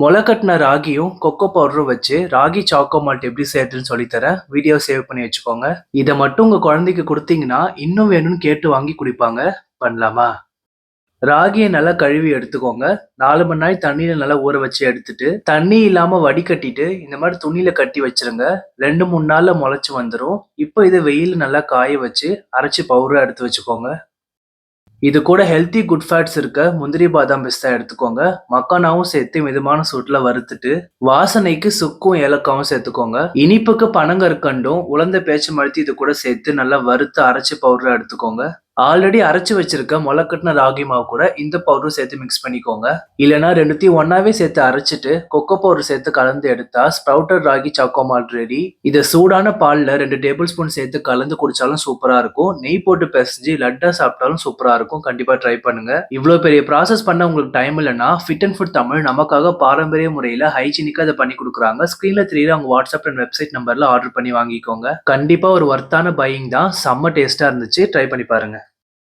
முளை கட்டின ராகியும் கொக்கோ பவுடரும் வச்சு ராகி சாக்கோ மால்ட் எப்படி செய்யறதுன்னு சொல்லித்தரேன் வீடியோ சேவ் பண்ணி வச்சுக்கோங்க. இதை மட்டும் உங்கள் குழந்தைக்கு கொடுத்தீங்கன்னா இன்னும் வேணும்னு கேட்டு வாங்கி குடிப்பாங்க. பண்ணலாமா? ராகியை நல்லா கழுவி எடுத்துக்கோங்க. நாலு மணி நாள் தண்ணியில் நல்லா ஊற வச்சு எடுத்துட்டு தண்ணி இல்லாமல் வடிகட்டிட்டு இந்த மாதிரி துணியில் கட்டி வச்சிருங்க. ரெண்டு மூணு நாளில் முளைச்சி வந்துடும் இப்போ இதை வெயில் நல்லா காய வச்சு அரைச்சி பவுடராக எடுத்து வச்சுக்கோங்க. இது கூட ஹெல்த்தி குட் ஃபேட்ஸ் இருக்க முந்திரி பாதாம் பிஸ்தா எடுத்துக்கோங்க. மக்கானாவும் சேர்த்து மிதமான சூட்டில் வறுத்துட்டு வாசனைக்கு சுக்கும் ஏலக்காவும் சேர்த்துக்கோங்க. இனிப்புக்கு பனங்கற்கண்டும் உலர்ந்த பேச்சு மழுத்தி இது கூட சேர்த்து நல்லா வறுத்து அரைச்சி பவுடர் எடுத்துக்கோங்க. ஆல்ரெடி அரைச்சி வச்சிருக்க முளைக்கட்டின ராகி மாவு கூட இந்த பவுடரும் சேர்த்து மிக்ஸ் பண்ணிக்கோங்க. இல்லைனா ரெண்டுத்தையும் ஒன்னாவே சேர்த்து அரைச்சிட்டு கொக்கோ பவுடர் சேர்த்து கலந்து எடுத்தா sprouted ragi choco malt ready இதை சூடான பாலில் ரெண்டு டேபிள் ஸ்பூன் சேர்த்து கலந்து குடிச்சாலும் சூப்பரா இருக்கும். நெய் போட்டு பிசைஞ்சு லட்டா சாப்பிட்டாலும் சூப்பரா இருக்கும். கண்டிப்பா ட்ரை பண்ணுங்க. இவ்வளோ பெரிய ப்ராசஸ் பண்ண உங்களுக்கு டைம் இல்லைனா ஃபிட் அண்ட் ஃபுட் தமிழ் நமக்காக பாரம்பரிய முறையில் ஹைஜீனிக்காக அதை பண்ணி கொடுக்குறாங்க. ஸ்க்ரீனில் தெரியல அவங்க வாட்ஸ்அப் அண்ட் வெப்சைட் நம்பர்ல ஆர்டர் பண்ணி வாங்கிக்கோங்க. கண்டிப்பா ஒரு ஒர்த்தான பையிங் தான். செம்ம டேஸ்டா இருந்துச்சு. ட்ரை பண்ணி பாருங்க.